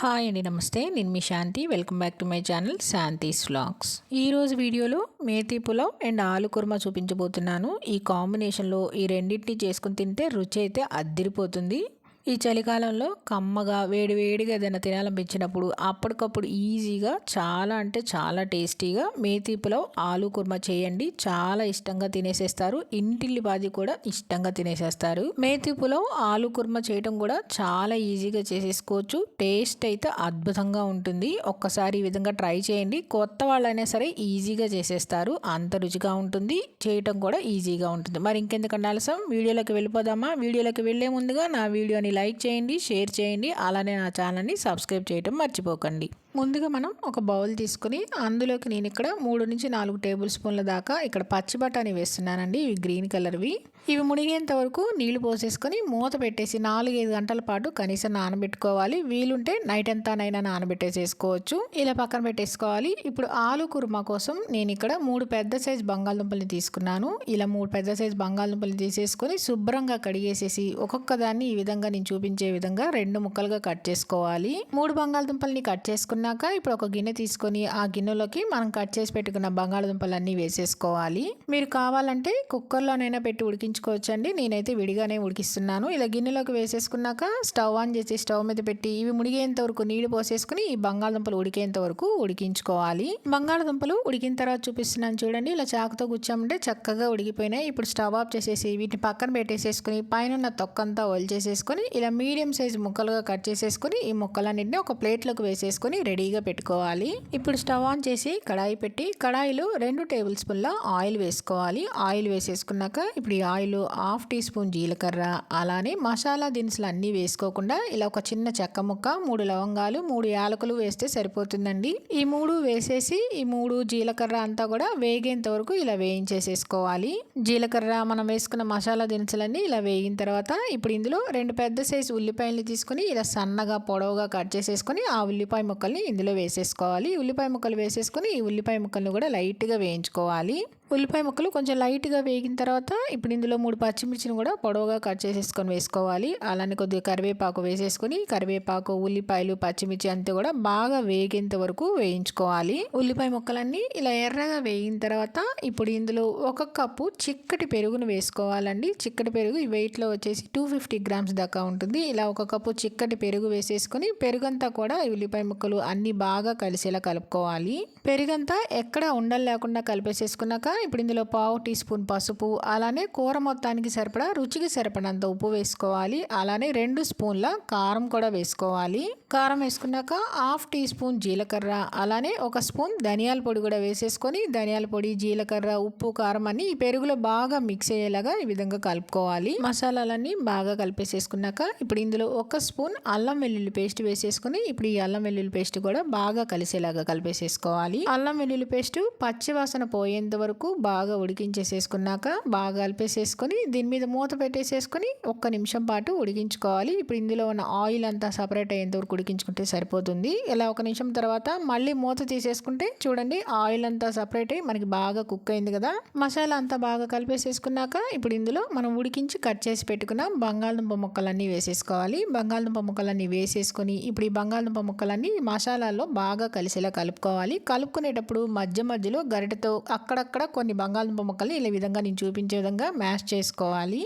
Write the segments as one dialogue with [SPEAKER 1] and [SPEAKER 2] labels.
[SPEAKER 1] Hi అండి నమస్తే. నేను మీ Shanti. Welcome back to my channel Shanti's vlogs. ఈరోజు వీడియోలో మేతి పులావ్ అండ్ ఆలు కుర్మా చూపించబోతున్నాను. ఈ కాంబినేషన్లో ఈ రెండింటిని చేసుకుని తింటే రుచి అయితే అద్దిరిపోతుంది ఈ చలికాలంలో కమ్మగా వేడివేడిగా ఏదైనా తినాలనిపించినప్పుడు అప్పటికప్పుడు ఈజీగా చాలా అంటే చాలా టేస్టీగా మేతి పులావ్ ఆలు కుర్మా చేయండి. చాలా ఇష్టంగా తినేసేస్తారు. ఇంటిల్లి బాది కూడా ఇష్టంగా తినేసేస్తారు. మేతి పులావ్ ఆలు కుర్మా చేయడం కూడా చాలా ఈజీగా చేసేసుకోవచ్చు. టేస్ట్ అయితే అద్భుతంగా ఉంటుంది. ఒక్కసారి ఈ విధంగా ట్రై చేయండి. కొత్త వాళ్ళైనా సరే ఈజీగా చేసేస్తారు. అంత రుచిగా ఉంటుంది. చేయటం కూడా ఈజీగా ఉంటుంది. మరి ఇంకెందుకంటే ఆలస్యం? వీడియోలోకి వెళ్ళిపోదామా? వీడియోలోకి వెళ్ళే ముందుగా నా వీడియోని లైక్ చేయండి షేర్ చేయండి. అలానే నా ఛానల్ని సబ్స్క్రైబ్ చేయడం మర్చిపోకండి. ముందుగా మనం ఒక బౌల్ తీసుకుని అందులోకి నేను ఇక్కడ మూడు నుంచి నాలుగు టేబుల్ స్పూన్ల దాకా ఇక్కడ పచ్చి బఠానీ వేస్తున్నానండి ఇవి గ్రీన్ కలర్వి. ఇవి మునిగేంత వరకు నీళ్ళు పోసేసుకొని మూత పెట్టేసి నాలుగైదు గంటల పాటు కనీసం నానబెట్టుకోవాలి. వీలుంటే నైట్ అంతానైనా నానబెట్టేసేసుకోవచ్చు. ఇలా పక్కన పెట్టేసుకోవాలి. ఇప్పుడు ఆలు కుర్మా కోసం నేను ఇక్కడ మూడు పెద్ద సైజ్ బంగాళదుంపల్ని తీసుకున్నాను. ఇలా మూడు పెద్ద సైజ్ బంగాళదుంపల్ని తీసేసుకొని శుభ్రంగా కడిగేసేసి ఒక్కొక్క దాన్ని ఈ విధంగా నేను చూపించే విధంగా రెండు ముక్కలుగా కట్ చేసుకోవాలి. మూడు బంగాళదుంపల్ని కట్ చేసుకున్నాక ఇప్పుడు ఒక గిన్నె తీసుకొని ఆ గిన్నెలోకి మనం కట్ చేసి పెట్టుకున్న బంగాళదుంపలన్నీ వేసేసుకోవాలి. మీరు కావాలంటే కుక్కర్లోనైనా పెట్టి ఉడికించుకోవచ్చండి. నేనైతే విడిగానే ఉడికిస్తున్నాను. ఇలా గిన్నెలోకి వేసేసుకున్నాక స్టవ్ ఆన్ చేసి స్టవ్ మీద పెట్టి ఇవి మునిగేంత వరకు నీళ్ళు పోసేసుకుని ఈ బంగాళదుంపలు ఉడికేంత వరకు ఉడికించుకోవాలి. బంగాళదుంపలు ఉడికిన తర్వాత చూపిస్తున్నాను చూడండి. ఇలా చాకుతో గుచ్చామంటే చక్కగా ఉడికిపోయినాయి. ఇప్పుడు స్టవ్ ఆఫ్ చేసేసి వీటిని పక్కన పెట్టేసేసుకుని పైన ఉన్న తొక్కంతా చేసేసుకొని ఇలా మీడియం సైజ్ ముక్కలుగా కట్ చేసేసుకుని ఈ ముక్కలన్నింటినీ ఒక ప్లేట్లోకి వేసేసుకొని రెడీగా పెట్టుకోవాలి. ఇప్పుడు స్టవ్ ఆన్ చేసి కడాయి పెట్టి కడాయిలో రెండు టేబుల్ స్పూన్ల ఆయిల్ వేసుకోవాలి. ఆయిల్ వేసేసుకున్నాక ఇప్పుడు ఈ ఆయిల్ హాఫ్ టీ స్పూన్ జీలకర్ర అలానే మసాలా దినుసులు అన్నీ వేసుకోకుండా ఇలా ఒక చిన్న చెక్క ముక్క మూడు లవంగాలు మూడు యాలకులు వేస్తే సరిపోతుందండి. ఈ మూడు వేసేసి ఈ మూడు జీలకర్ర అంతా కూడా వేగేంత వరకు ఇలా వేయించేసేసుకోవాలి. జీలకర్ర మనం వేసుకున్న మసాలా దినుసులన్నీ ఇలా వేగిన తర్వాత ఇప్పుడు ఇందులో రెండు పెద్ద సైజు ఉల్లిపాయలు తీసుకుని ఇలా సన్నగా పొడవుగా కట్ చేసేసుకొని ఆ ఉల్లిపాయ ముక్కల్ని ఇందులో వేసేసుకోవాలి. ఉల్లిపాయ ముక్కలు వేసేసుకొని ఈ ఉల్లిపాయ ముక్కల్ని కూడా లైట్గా వేయించుకోవాలి. ఉల్లిపాయ ముక్కలు కొంచెం లైట్గా వేగిన తర్వాత ఇప్పుడు ఇందులో మూడు పచ్చిమిర్చిని కూడా పొడవుగా కట్ చేసేసుకొని వేసుకోవాలి. అలానే కొద్దిగా కరివేపాకు వేసేసుకొని కరివేపాకు ఉల్లిపాయలు పచ్చిమిర్చి అంతా కూడా బాగా వేగేంత వరకు వేయించుకోవాలి. ఉల్లిపాయ ముక్కలన్నీ ఇలా ఎర్రగా వేగిన తర్వాత ఇప్పుడు ఇందులో ఒక కప్పు చిక్కటి పెరుగును వేసుకోవాలండి. చిక్కటి పెరుగు ఈ వెయిట్లో వచ్చేసి టూ ఫిఫ్టీ గ్రామ్స్ దాకా ఉంటుంది. ఇలా ఒక కప్పు చిక్కటి పెరుగు వేసేసుకొని పెరుగంతా కూడా ఉల్లిపాయ ముక్కలు అన్నీ బాగా కలిసేలా కలుపుకోవాలి. పెరుగంతా ఎక్కడ ఉండలు లేకుండా కలిపేసేసుకున్నాక ఇప్పుడు ఇందులో పావు టీ స్పూన్ పసుపు అలానే కూర మొత్తానికి సరిపడా రుచికి సరిపడంత ఉప్పు వేసుకోవాలి. అలానే రెండు స్పూన్ల కారం కూడా వేసుకోవాలి. కారం వేసుకున్నాక హాఫ్ టీ స్పూన్ జీలకర్ర అలానే ఒక స్పూన్ ధనియాల పొడి కూడా వేసేసుకొని ధనియాల పొడి జీలకర్ర ఉప్పు కారం అన్ని ఈ పెరుగులో బాగా మిక్స్ అయ్యేలాగా ఈ విధంగా కలుపుకోవాలి. మసాలాలన్నీ బాగా కలిపేసేసుకున్నాక ఇప్పుడు ఇందులో ఒక స్పూన్ అల్లం వెల్లుల్లి పేస్ట్ వేసేసుకొని ఇప్పుడు ఈ అల్లం వెల్లుల్లి పేస్ట్ కూడా బాగా కలిసేలాగా కలిపేసేసుకోవాలి. అల్లం వెల్లుల్లి పేస్ట్ పచ్చివాసన పోయేంత వరకు బాగా ఉడికించేసేసుకున్నాక బాగా కలిపేసేసుకొని దీని మీద మూత పెట్టేసేసుకొని ఒక్క నిమిషం పాటు ఉడికించుకోవాలి. ఇప్పుడు ఇందులో ఉన్న ఆయిల్ అంతా సపరేట్ అయ్యేంత వరకు ఉడికించుకుంటే సరిపోతుంది. ఇలా ఒక నిమిషం తర్వాత మళ్ళీ మూత తీసేసుకుంటే చూడండి ఆయిల్ అంతా సపరేట్ అయ్యి మనకి బాగా కుక్ అయింది కదా. మసాలా అంతా బాగా కలిపేసేసుకున్నాక ఇప్పుడు ఇందులో మనం ఉడికించి కట్ చేసి పెట్టుకున్న బంగాళదుంప ముక్కలన్నీ వేసేసుకోవాలి. బంగాళదుంప ముక్కలన్నీ వేసేసుకొని ఇప్పుడు ఈ బంగాళదుంప ముక్కలన్నీ మసాలాల్లో బాగా కలిసేలా కలుపుకోవాలి. కలుపుకునేటప్పుడు మధ్య మధ్యలో గరిటతో అక్కడక్కడ కొన్ని బంగాళదుంప ముక్కల్ని ఇలా విధంగా నేను చూపించే విధంగా మ్యాష్ చేసుకోవాలి.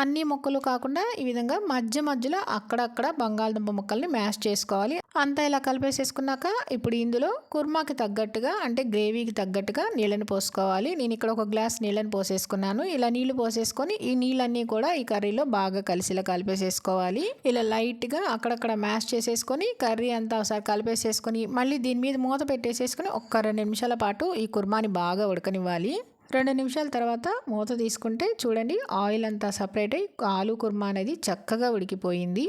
[SPEAKER 1] అన్ని ముక్కలు కాకుండా ఈ విధంగా మధ్య మధ్యలో అక్కడక్కడ బంగాళదుంప ముక్కల్ని మ్యాష్ చేసుకోవాలి. అంతా ఇలా కలిపేసేసుకున్నాక ఇప్పుడు ఇందులో కుర్మాకి తగ్గట్టుగా అంటే గ్రేవీకి తగ్గట్టుగా నీళ్ళని పోసుకోవాలి. నేను ఇక్కడ ఒక గ్లాస్ నీళ్ళని పోసేసుకున్నాను. ఇలా నీళ్ళు పోసేసుకొని ఈ నీళ్ళన్నీ కూడా ఈ కర్రీలో బాగా కలిసిలా కలిపేసేసుకోవాలి. ఇలా లైట్గా అక్కడక్కడ మ్యాష్ చేసేసుకొని కర్రీ అంతా ఒకసారి కలిపేసేసుకొని మళ్ళీ దీని మీద మూత పెట్టేసేసుకొని ఒక్క రెండు నిమిషాల పాటు ఈ కుర్మాని బాగా ఉడకనివ్వాలి. రెండు నిమిషాల తర్వాత మూత తీసుకుంటే చూడండి ఆయిల్ అంతా సపరేట్ అయ్యి ఆలు కుర్మా అనేది చక్కగా ఉడికిపోయింది.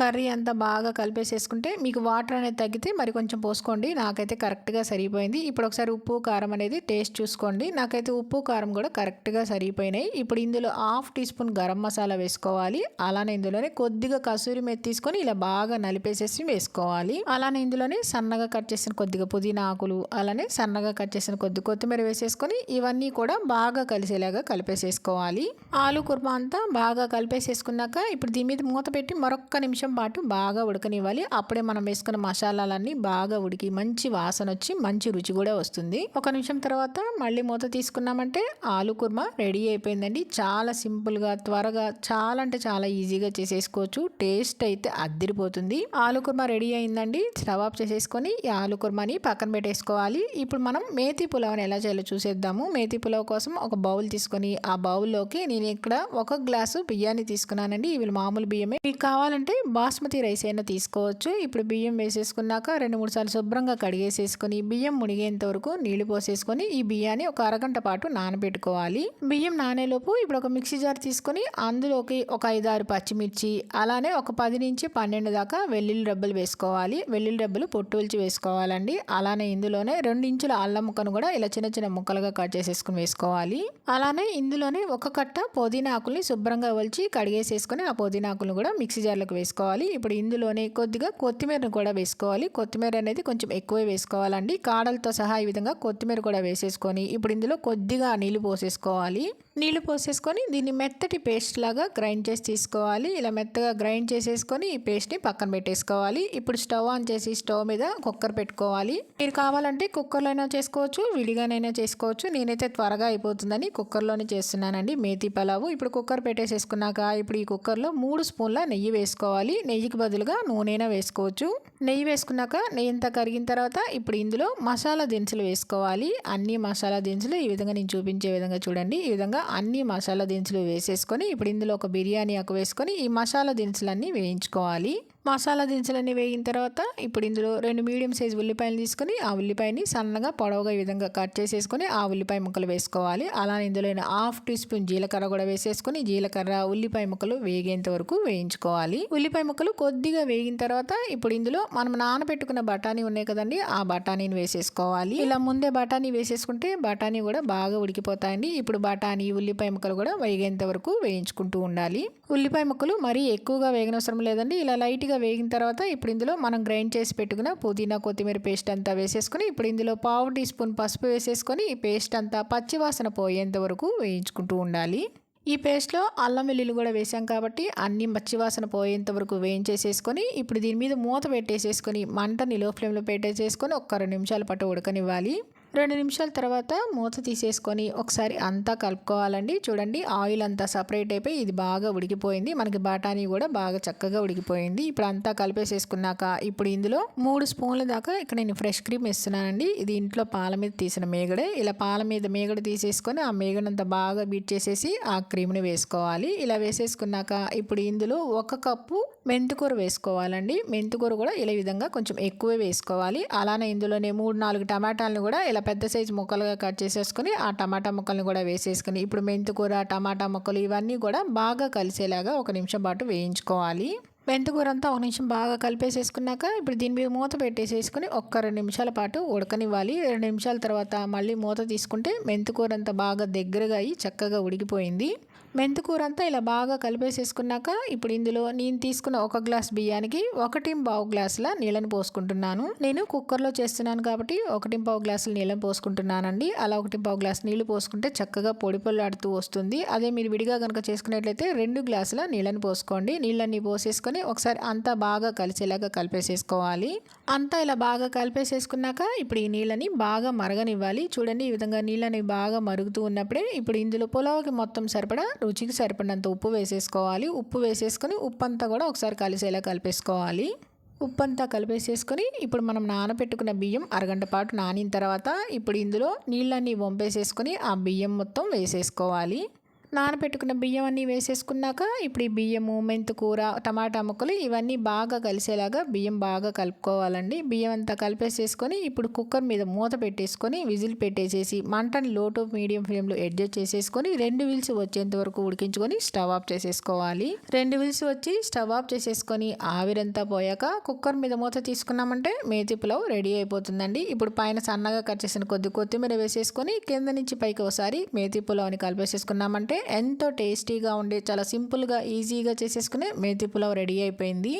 [SPEAKER 1] కర్రీ అంతా బాగా కలిపేసేసుకుంటే మీకు వాటర్ అనేది తగ్గితే మరి కొంచెం పోసుకోండి. నాకైతే కరెక్ట్గా సరిపోయింది ఇప్పుడు ఒకసారి ఉప్పు కారం అనేది టేస్ట్ చూసుకోండి. నాకైతే ఉప్పు కారం కూడా కరెక్ట్గా సరిపోయినాయి ఇప్పుడు ఇందులో half teaspoon garam masala వేసుకోవాలి. అలానే ఇందులోనే కొద్దిగా కసూరి మెత్తి తీసుకొని ఇలా బాగా నలిపేసేసి వేసుకోవాలి. అలానే ఇందులోనే సన్నగా కట్ చేసిన కొద్దిగా పుదీనా ఆకులు అలానే సన్నగా కట్ చేసిన కొద్ది కొత్తిమీర వేసేసుకొని ఇవన్నీ కూడా బాగా కలిసేలాగా కలిపేసేసుకోవాలి. ఆలు కుర్మా అంతా బాగా కలిపేసేసుకున్నాక ఇప్పుడు దీని మీద మూత పెట్టి మరొక్క నిమిషం నిమిషం పాటు బాగా ఉడకనివ్వాలి. అప్పుడే మనం వేసుకున్న మసాలాలన్నీ బాగా ఉడికి మంచి వాసన వచ్చి మంచి రుచి కూడా వస్తుంది. ఒక నిమిషం తర్వాత మళ్ళీ మూత తీసుకున్నామంటే ఆలు కుర్మా రెడీ అయిపోయిందండి. చాలా సింపుల్గా త్వరగా చాలా అంటే చాలా ఈజీగా చేసేసుకోవచ్చు. టేస్ట్ అయితే అద్దిరిపోతుంది. ఆలు కుర్మా రెడీ అయిందండి. స్టవ్ ఆఫ్ చేసేసుకొని ఈ ఆలు కుర్మాని పక్కన పెట్టేసుకోవాలి. ఇప్పుడు మనం మేతి పులావ్ని ఎలా చేయాలో చూసేద్దాము. మేతి పులావ్ కోసం ఒక బౌల్ తీసుకొని ఆ బౌల్లోకి నేను ఇక్కడ ఒక గ్లాసు బియ్యాన్ని తీసుకున్నానండి. ఇవి మామూలు బియ్యమే. మీకు కావాలంటే బాస్మతి రైస్ అయినా తీసుకోవచ్చు. ఇప్పుడు బియ్యం వేసేసుకున్నాక రెండు మూడు సార్లు శుభ్రంగా కడిగేసేసుకొని బియ్యం మునిగేంత వరకు నీళ్ళు పోసేసుకొని ఈ బియ్యాన్ని ఒక అరగంట పాటు నానబెట్టుకోవాలి. బియ్యం నానేలోపు ఇప్పుడు ఒక మిక్సీ జార్ తీసుకొని అందులోకి ఒక ఐదారు పచ్చిమిర్చి అలానే ఒక పది నుంచి పన్నెండు దాకా వెల్లుల్లి డబ్బులు వేసుకోవాలి. వెల్లుల్లి డబ్బులు పొట్టు ఒలిచి వేసుకోవాలండి. అలానే ఇందులోనే రెండు ఇంచుల అల్లం ముక్కను కూడా ఇలా చిన్న చిన్న ముక్కలుగా కట్ చేసేసుకుని వేసుకోవాలి. అలానే ఇందులోనే ఒక కట్ట పుదీనా ఆకుల్ని శుభ్రంగా ఒలిచి కడిగేసేసుకొని ఆ పుదీనా ఆకులను కూడా మిక్సీ జార్లకు వేసుకోవాలి. వేసుకోవాలి. ఇప్పుడు ఇందులోనే కొద్దిగా కొత్తిమీరను కూడా వేసుకోవాలి. కొత్తిమీర అనేది కొంచెం ఎక్కువే వేసుకోవాలండి. కాడలతో సహా ఈ విధంగా కొత్తిమీర కూడా వేసేసుకొని ఇప్పుడు ఇందులో కొద్దిగా నీళ్ళు పోసేసుకోవాలి. నీళ్ళు పోసేసుకొని దీన్ని మెత్తటి పేస్ట్ లాగా గ్రైండ్ చేసి తీసుకోవాలి. ఇలా మెత్తగా గ్రైండ్ చేసేసుకొని ఈ పేస్ట్ని పక్కన పెట్టేసుకోవాలి. ఇప్పుడు స్టవ్ ఆన్ చేసి స్టవ్ మీద కుక్కర్ పెట్టుకోవాలి. మీరు కావాలంటే కుక్కర్లో అయినా చేసుకోవచ్చు విడిగానైనా చేసుకోవచ్చు. నేనైతే త్వరగా అయిపోతుందని కుక్కర్లోనే చేస్తున్నానండి మేతి పలావు. ఇప్పుడు కుక్కర్ పెట్టేసేసుకున్నాక ఇప్పుడు ఈ కుక్కర్లో మూడు స్పూన్ల నెయ్యి వేసుకోవాలి. నెయ్యికి బదులుగా నూనెనా వేసుకోవచ్చు. నెయ్యి వేసుకున్నాక నెయ్యి అంతా కరిగిన తర్వాత ఇప్పుడు ఇందులో మసాలా దినుసులు వేసుకోవాలి. అన్ని మసాలా దినుసులు ఈ విధంగా నేను చూపించే విధంగా చూడండి. ఈ విధంగా అన్ని మసాలా దినుసులు వేసేసుకొని ఇప్పుడు ఇందులో ఒక బిర్యానీ ఆకు వేసుకొని ఈ మసాలా దినుసులన్నీ వేయించుకోవాలి. మసాలా దినుసులన్నీ వేగిన తర్వాత ఇప్పుడు ఇందులో రెండు మీడియం సైజ్ ఉల్లిపాయలు తీసుకొని ఆ ఉల్లిపాయని సన్నగా పొడవుగా ఈ విధంగా కట్ చేసేసుకొని ఆ ఉల్లిపాయ ముక్కలు వేసుకోవాలి. అలానే ఇందులో హాఫ్ టీ స్పూన్ జీలకర్ర కూడా వేసేసుకొని జీలకర్ర ఉల్లిపాయ ముక్కలు వేగేంత వరకు వేయించుకోవాలి. ఉల్లిపాయ ముక్కలు కొద్దిగా వేగిన తర్వాత ఇప్పుడు ఇందులో మనం నానబెట్టుకున్న బఠానీ ఉన్నాయి కదండి ఆ బఠానీని వేసేసుకోవాలి. ఇలా ముందే బఠానీ వేసేసుకుంటే బఠానీ కూడా బాగా ఉడికిపోతాయండి. ఇప్పుడు బఠానీ ఉల్లిపాయ ముక్కలు కూడా వేగేంత వరకు వేయించుకుంటూ ఉండాలి. ఉల్లిపాయ ముక్కలు మరీ ఎక్కువగా వేగనవసరం లేదండి. ఇలా లైట్గా వేగిన తర్వాత ఇప్పుడు ఇందులో మనం గ్రైండ్ చేసి పెట్టుకున్న పుదీనా కొత్తిమీర పేస్ట్ అంతా వేసేసుకొని ఇప్పుడు ఇందులో పావు టీ స్పూన్ పసుపు వేసేసుకొని ఈ పేస్ట్ అంతా పచ్చివాసన పోయేంత వరకు వేయించుకుంటూ ఉండాలి. ఈ పేస్ట్లో అల్లం వెల్లుల్లి కూడా వేసాం కాబట్టి అన్ని మచ్చివాసన పోయేంత వరకు వేయించేసేసుకొని ఇప్పుడు దీని మీద మూత పెట్టేసేసుకొని మంటని లో ఫ్లేమ్లో పెట్టేసేసుకొని ఒక్క రెండు నిమిషాల పాటు ఉడకనివ్వాలి. రెండు నిమిషాల తర్వాత మూత తీసేసుకొని ఒకసారి అంతా కలుపుకోవాలండి. చూడండి ఆయిల్ అంతా సపరేట్ అయిపోయి ఇది బాగా ఉడికిపోయింది. మనకి బఠానీ కూడా బాగా చక్కగా ఉడికిపోయింది. ఇప్పుడు అంతా కలిపేసేసుకున్నాక ఇప్పుడు ఇందులో మూడు స్పూన్ల దాకా ఇక్కడ నేను ఫ్రెష్ క్రీమ్ ఇస్తున్నానండి ఇది ఇంట్లో పాల మీద తీసిన మేగడే. ఇలా పాల మీద మేగడ తీసేసుకొని ఆ మేగడంతా బాగా బీట్ చేసేసి ఆ క్రీమ్ని వేసుకోవాలి. ఇలా వేసేసుకున్నాక ఇప్పుడు ఇందులో ఒక కప్పు మెంతికూర వేసుకోవాలండి. మెంతికూర కూడా ఇలా విధంగా కొంచెం ఎక్కువే వేసుకోవాలి. అలానే ఇందులోనే మూడు నాలుగు టమాటాలను కూడా ఇలా పెద్ద సైజు ముక్కలుగా కట్ చేసేసుకొని ఆ టమాటా ముక్కల్ని కూడా వేసేసుకుని ఇప్పుడు మెంతికూర టమాటా ముక్కలు ఇవన్నీ కూడా బాగా కలిసేలాగా ఒక నిమిషం పాటు వేయించుకోవాలి. మెంతికూర అంతా ఒక నిమిషం బాగా కలిపేసేసుకున్నాక ఇప్పుడు దీని మీద మూత పెట్టేసేసుకుని ఒక్క రెండు నిమిషాల పాటు ఉడకనివ్వాలి. రెండు నిమిషాల తర్వాత మళ్ళీ మూత తీసుకుంటే మెంతికూర అంతా బాగా దగ్గరగా అయ్యి చక్కగా ఉడికిపోయింది. మెంతుకూర అంతా ఇలా బాగా కలిపేసేసుకున్నాక ఇప్పుడు ఇందులో నేను తీసుకున్న ఒక గ్లాస్ బియ్యానికి ఒకటి పావు గ్లాసుల నీళ్ళని పోసుకుంటున్నాను. నేను కుక్కర్లో చేస్తున్నాను కాబట్టి ఒకటి పావు గ్లాసుల నీళ్ళని పోసుకుంటున్నానండి. అలా ఒకటి పావు గ్లాస్ నీళ్ళు పోసుకుంటే చక్కగా పొడి పొల్లాడుతూ వస్తుంది. అదే మీరు విడిగా కనుక చేసుకున్నట్లయితే రెండు గ్లాసుల నీళ్ళని పోసుకోండి. నీళ్ళని పోసేసుకొని ఒకసారి అంతా బాగా కలిసేలాగా కలిపేసేసుకోవాలి. అంతా ఇలా బాగా కలిపేసేసుకున్నాక ఇప్పుడు ఈ నీళ్ళని బాగా మరగనివ్వాలి. చూడండి ఈ విధంగా నీళ్ళని బాగా మరుగుతూ ఉన్నప్పుడే ఇప్పుడు ఇందులో పులావుకి మొత్తం సరిపడా రుచికి సరిపడినంత ఉప్పు వేసేసుకోవాలి. ఉప్పు వేసేసుకొని ఉప్పు అంతా కూడా ఒకసారి కలిసేలా కలిపేసుకోవాలి. ఉప్పు అంతా కలిపేసేసుకొని ఇప్పుడు మనం నానబెట్టుకున్న బియ్యం అరగంట పాటు నానిన తర్వాత ఇప్పుడు ఇందులో నీళ్ళన్నీ వంపేసేసుకొని ఆ బియ్యం మొత్తం వేసేసుకోవాలి. నానబెట్టుకున్న బియ్యం అన్నీ వేసేసుకున్నాక ఇప్పుడు ఈ బియ్యము మెంతుకూర టమాటా ముక్కలు ఇవన్నీ బాగా కలిసేలాగా బియ్యం బాగా కలుపుకోవాలండి. బియ్యం అంతా కలిపేసేసుకొని ఇప్పుడు కుక్కర్ మీద మూత పెట్టేసుకొని విజిల్ పెట్టేసేసి మంటని లో టు మీడియం ఫ్లేమ్లో అడ్జస్ట్ చేసేసుకొని రెండు విల్స్ వచ్చేంత వరకు ఉడికించుకొని స్టవ్ ఆఫ్ చేసేసుకోవాలి. రెండు విల్స్ వచ్చి స్టవ్ ఆఫ్ చేసేసుకొని ఆవిరంతా పోయాక కుక్కర్ మీద మూత తీసుకున్నామంటే మేతి పులావ్ రెడీ అయిపోతుందండి. ఇప్పుడు పైన సన్నగా కట్ చేసిన కొద్ది కొత్తిమీర వేసేసుకొని కింద నుంచి పైకి ఒకసారి మేతి పులావ్ని కలిపేసేసుకున్నామంటే ఎంతో టేస్టీగా ఉండే చాలా సింపుల్గా ఈజీగా చేసేసుకునే మేతి పులావ్ రెడీ అయిపోయింది.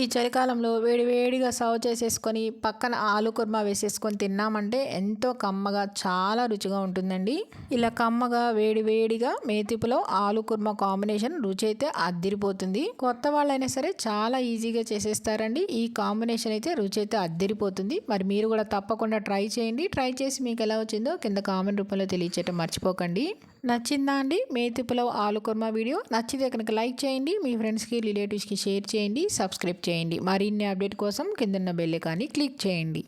[SPEAKER 1] ఈ చలికాలంలో వేడివేడిగా సర్వ్ చేసేసుకొని పక్కన ఆలు కుర్మా వేసేసుకొని తిన్నామంటే ఎంతో కమ్మగా చాలా రుచిగా ఉంటుందండి. ఇలా కమ్మగా వేడివేడిగా మేతిపులో ఆలు కుర్మా కాంబినేషన్ రుచి అయితే అద్దిరిపోతుంది. కొత్త వాళ్ళైనా సరే చాలా ఈజీగా చేసేస్తారండి. ఈ కాంబినేషన్ అయితే రుచి అయితే అద్దిరిపోతుంది. మరి మీరు కూడా తప్పకుండా ట్రై చేయండి. ట్రై చేసి మీకు ఎలా వచ్చిందో కింద కామెంట్ రూపంలో తెలియచేయటం మర్చిపోకండి. నచ్చిందా అండి? మేతి పులావ్ ఆలు కుర్మా వీడియో. నచ్చితే కనుక లైక్ చేయండి. మీ ఫ్రెండ్స్కి రిలేటివ్స్కి షేర్ చేయండి. సబ్స్క్రైబ్ చేయండి. మరిన్ని అప్డేట్ కోసం కిందన్న బెల్ కానీ క్లిక్ చేయండి.